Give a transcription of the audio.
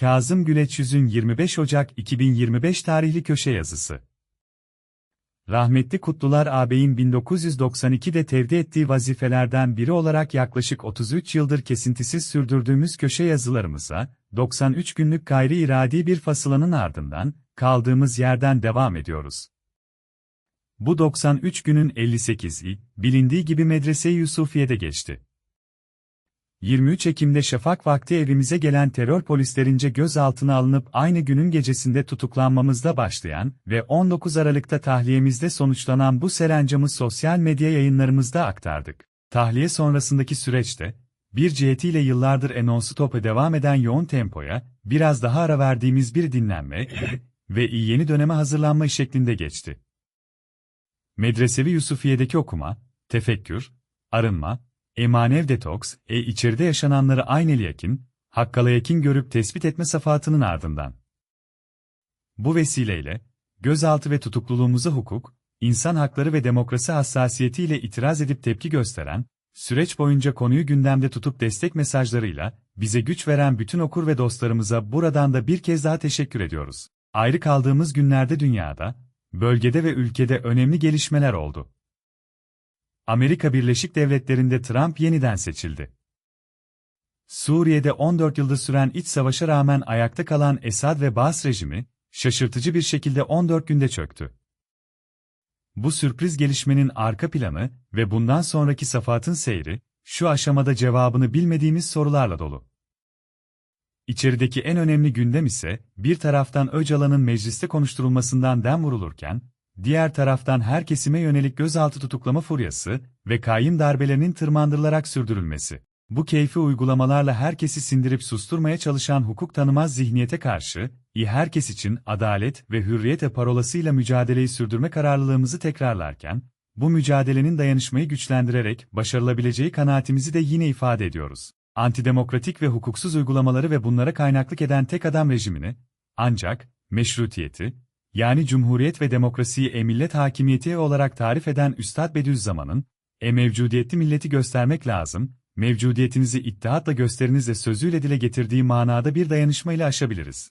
Kazım Güleç Yüz'ün 25 Ocak 2025 tarihli köşe yazısı. Rahmetli Kutlular ağabeyin 1992'de tevdi ettiği vazifelerden biri olarak yaklaşık 33 yıldır kesintisiz sürdürdüğümüz köşe yazılarımıza, 93 günlük gayri iradi bir fasılanın ardından, kaldığımız yerden devam ediyoruz. Bu 93 günün 58'i, bilindiği gibi Medrese-i Yusufiye'de geçti. 23 Ekim'de şafak vakti evimize gelen terör polislerince gözaltına alınıp aynı günün gecesinde tutuklanmamızda başlayan ve 19 Aralık'ta tahliyemizde sonuçlanan bu serencamı sosyal medya yayınlarımızda aktardık. Tahliye sonrasındaki süreçte, bir cihetiyle yıllardır enonsu topa devam eden yoğun tempoya, biraz daha ara verdiğimiz bir dinlenme ve yeni döneme hazırlanma şeklinde geçti. Medresevi Yusufiye'deki okuma, tefekkür, arınma, emanev detoks, e içeride yaşananları ayneli yakin, hakkala yakin görüp tespit etme safahatının ardından. Bu vesileyle, gözaltı ve tutukluluğumuza hukuk, insan hakları ve demokrasi hassasiyetiyle itiraz edip tepki gösteren, süreç boyunca konuyu gündemde tutup destek mesajlarıyla, bize güç veren bütün okur ve dostlarımıza buradan da bir kez daha teşekkür ediyoruz. Ayrı kaldığımız günlerde dünyada, bölgede ve ülkede önemli gelişmeler oldu. Amerika Birleşik Devletleri'nde Trump yeniden seçildi. Suriye'de 14 yıldır süren iç savaşa rağmen ayakta kalan Esad ve Bas rejimi, şaşırtıcı bir şekilde 14 günde çöktü. Bu sürpriz gelişmenin arka planı ve bundan sonraki safatın seyri, şu aşamada cevabını bilmediğimiz sorularla dolu. İçerideki en önemli gündem ise, bir taraftan Öcalan'ın mecliste konuşturulmasından dem vurulurken, diğer taraftan her kesime yönelik gözaltı tutuklama furyası ve kayyım darbelerinin tırmandırılarak sürdürülmesi. Bu keyfi uygulamalarla herkesi sindirip susturmaya çalışan hukuk tanımaz zihniyete karşı, iyi herkes için adalet ve hürriyete parolasıyla mücadeleyi sürdürme kararlılığımızı tekrarlarken, bu mücadelenin dayanışmayı güçlendirerek başarılabileceği kanaatimizi de yine ifade ediyoruz. Antidemokratik ve hukuksuz uygulamaları ve bunlara kaynaklık eden tek adam rejimini, ancak, meşrutiyeti, yani Cumhuriyet ve demokrasiyi e-millet hakimiyeti olarak tarif eden Üstad Bediüzzaman'ın, e-mevcudiyetli milleti göstermek lazım, mevcudiyetinizi ittihatla gösterinizle sözüyle dile getirdiği manada bir dayanışmayla aşabiliriz.